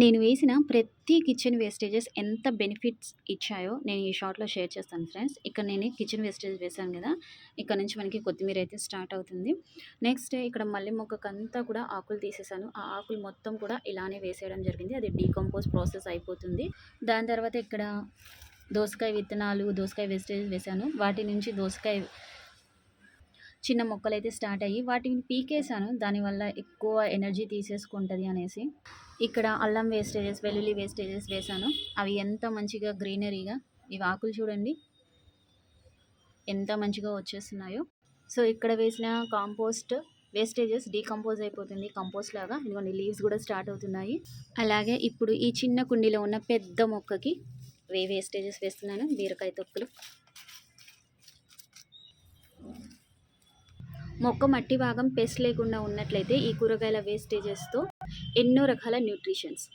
నేను వేసిన ప్రతి కిచెన్ వేస్టేజెస్ ఎంత బెనిఫిట్స్ ఇచ్చాయో నేను ఈ షార్ట్‌లో షేర్ చేస్తాను ఫ్రెండ్స్. ఇక్కడ నేను కిచెన్ వేస్టేజ్ వేసాను కదా ఇక్కడ నుంచి మనకి కొత్తిమీర అయితే స్టార్ట్ అవుతుంది. నెక్స్ట్ ఇక్కడ మల్లె మొక్కకంతా కూడా ఆకులు తీసేసాను. ఆ ఆకులు మొత్తం కూడా ఇలానే వేసేయడం జరిగింది. అది డీకంపోజ్ ప్రాసెస్ అయిపోతుంది. దాని తర్వాత ఇక్కడ దోసకాయ విత్తనాలు, దోసకాయ వేస్టేజ్ వేసాను వాటి నుంచి దోసకాయ చిన్న మొక్కలైతే స్టార్ట్ అయ్యి వాటిని పీకేసాను. దానివల్ల ఎక్కువ ఎనర్జీ తీసేసుకుంటుంది అనేసి. ఇక్కడ అల్లం వేస్టేజెస్, వెల్లుల్లి వేస్టేజెస్ వేశాను. అవి ఎంత మంచిగా గ్రీనరీగా ఇవి ఆకులు చూడండి. ఎంత మంచిగా వచ్చేస్తున్నాయో. సో, ఇక్కడ వేసిన కాంపోస్ట్ వేస్టేజెస్ డీకంపోజ్ అయిపోతుంది కంపోస్ట్ లాగా. ఇదిగోండి లీవ్స్ కూడా స్టార్ట్ అవుతున్నాయి. అలాగే ఇప్పుడు ఈ చిన్న కుండీలో ఉన్న పెద్ద మొక్కకి వే వేస్టేజెస్ వేస్తున్నాను. బీరకాయ తొక్కులు. మొక్క మట్టి భాగం పెస్ట్ లేకుండా ఉన్నట్లయితే ఈ కూరగాయల వేస్టేజెస్‌తో ఎన్నో రకాల న్యూట్రిషన్స్